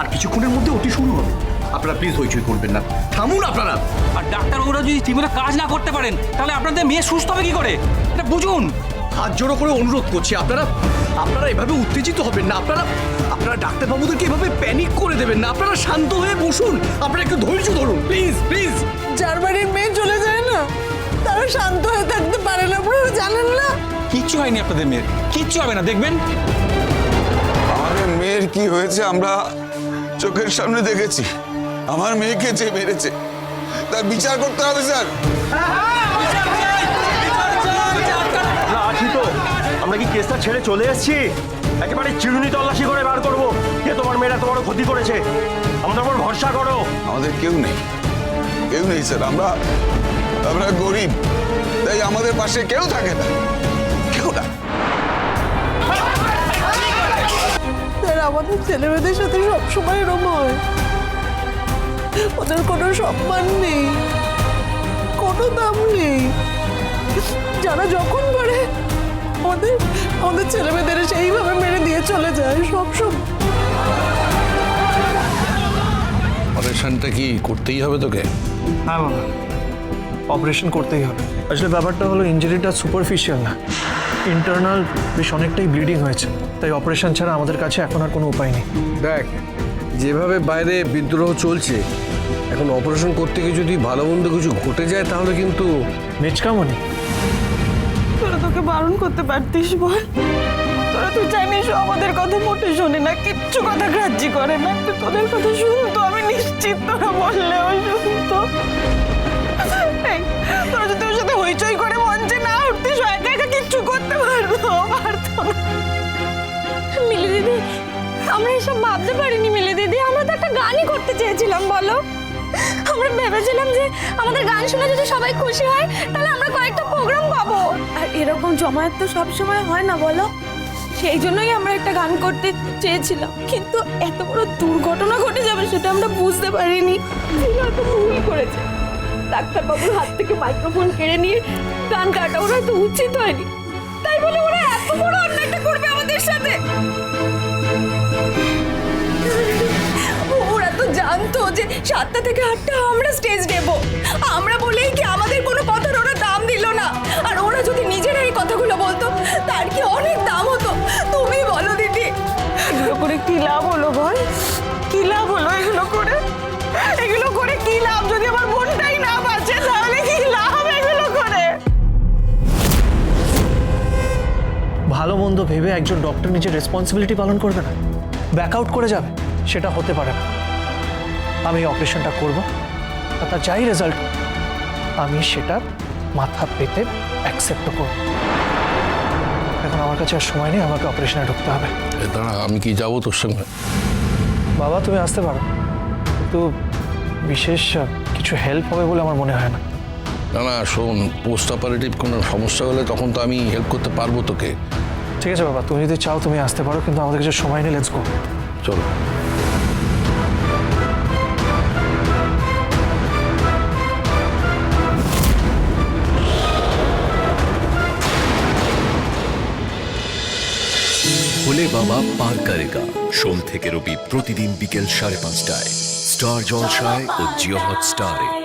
আর কিছুক্ষণের মধ্যে ওটি শুরু হবে। আপনারা প্লিজ হইচই করবেন না। থামুন আপনারা। আর ডাক্তারবাবুরা যদি ঠিকমতো কাজ না করতে পারেন তাহলে আপনাদের মেয়ে সুস্থ হবে কি করে? এটা বুঝুন। হাত জোড়ো করে অনুরোধ করছি আপনারা আপনারা এভাবে উত্তেজিত হবেন না। আপনারা আপনারা ডাক্তারবাবুদেরকে এভাবে প্যানিক করে দেবেন না। আপনারা শান্ত হয়ে বসুন। আপনারা একটু ধৈর্য ধরুন প্লিজ প্লিজ যার বাড়ির মেয়ে চলে যায় না? তারা শান্ত হয়ে থাকতে পারে না আপনারা জানেন না? কিচ্ছু হয়নি আপনাদের মেয়ের। কিচ্ছু হবে না দেখবেন? মেয়ের কি হয়েছে আমরা চোখের সামনে দেখেছি। আমার মেয়েকে যে মেরেছে তার বিচার করতে হবে স্যার। আছি তো। আমরা কি কেসটা ছেড়ে চলে এসেছি? একেবারে চিরুনি তল্লাশি করে বার করব। কে তোমার মেয়েরা তোমার ক্ষতি করেছে? আমাদের উপর ভরসা করো। আমাদের কেউ নেই। কেউ নেই স্যার। আমরা আমরা গরিব তাই আমাদের পাশে কেউ থাকে না। স্যার আমাদের ছেলেমেয়েদের সাথে সবসময় এরম হয়। ওদের কোনো সম্মান নেই কোনো দাম নেই। যারা যখন পারে আমাদের আমাদের ছেলেমেয়েদের সেইভাবে মেরে দিয়ে চলে যায় সবসময় সব। অপারেশনটা কি করতেই হবে তোকে? হ্যাঁ বাবা। অপারেশন করতেই হবে। আসলে ব্যাপারটা হলো ইঞ্জুরিটা সুপারফিশিয়াল না। ইন্টারনাল বেশ অনেকটাই ব্লিডিং হয়েছে। তাই অপারেশন ছাড়া আমাদের কাছে এখন আর কোনো উপায় নেই। দেখ যেভাবে বাইরে বিদ্রোহ চলছে এখন অপারেশন করতে গিয়ে যদি ভালো মন্দ কিছু ঘটে যায় তাহলে কিন্তু নিচকামনি। তোরা তোকে বারণ করতে পারতিস বল? তোরা তুই জানিস আমাদের কথা মোটে শোনে না কিচ্ছু কথা গ্রাহ্য করে না। তোদের কথা শুনতো আমি নিশ্চিত তোরা বললে ও শুনতো। এসব ভাবতে পারিনি মিলি দিদি। আমরা তো একটা গানই করতে চেয়েছিলাম, বলো। আমরা ভেবেছিলাম যে আমাদের গান শুনে যদি সবাই খুশি হয়, তাহলে আমরা কয়েকটা প্রোগ্রাম পাবো। আর এরকম জমায়েত তো সব সময় হয় না, বলো। সেই জন্যই আমরা একটা গান করতে চেয়েছিলাম। কিন্তু এত বড় দুর্ঘটনা ঘটে যাবে সেটা আমরা বুঝতে পারিনি। ওরা তো ভুল করেছে। ডাক্তারবাবুর হাত থেকে মাইক্রোফোন কেড়ে নিয়ে গান গাটা ওরা তো উচিত হয়নি। তাই বলে ওরা এত বড় অন্যায়টা করবে আমাদের সাথে। সাতটা থেকে আটটা আমরা স্টেজ নেব। আমরা বলেই কি আমাদের কোনো কথার ওরা দাম দিল না। আর ওরা যদি নিজেরা এই কথাগুলো বলতো তার কি অনেক দাম হতো? তুমি বলো দিদি। এগুলো করে কি লাভ হলো বল? কি লাভ হলো এগুলো করে? এগুলো করে কি লাভ? যদি আমার বোনটাই না বাঁচে তাহলে কি লাভ এগুলো করে? ভালো মন্দ ভেবে একজন ডক্টর নিজের রেসপন্সিবিলিটি পালন করবে না। ব্যাক আউট করে যাবে সেটা হতে পারে না। আমি অপারেশনটা করব আর তার যাই রেজাল্ট আমি সেটা মাথা পেতে অ্যাকসেপ্ট করব। এখন আমার কাছে আর সময় নেই আমাকে অপারেশনে ঢুকতে হবে। দাঁড়া আমি কি যাব তোর সঙ্গে? বাবা তুমি আসতে পারো। কিন্তু বিশেষ কিছু হেল্প হবে বলে আমার মনে হয় না। না না শোন পোস্ট অপারেটিভ কোনো সমস্যা হলে তখন তো আমি হেল্প করতে পারব তোকে। ঠিক আছে বাবা তুমি যদি চাও তুমি আসতে পারো কিন্তু আমাদের কাছে সময় নেই লেটস গো চলো। ভোলে বাবা পার করেগা। সোম থেকে রবি প্রতিদিন বিকেল সাড়ে পাঁচটায়। স্টার জলসায় ও জিও হট স্টারে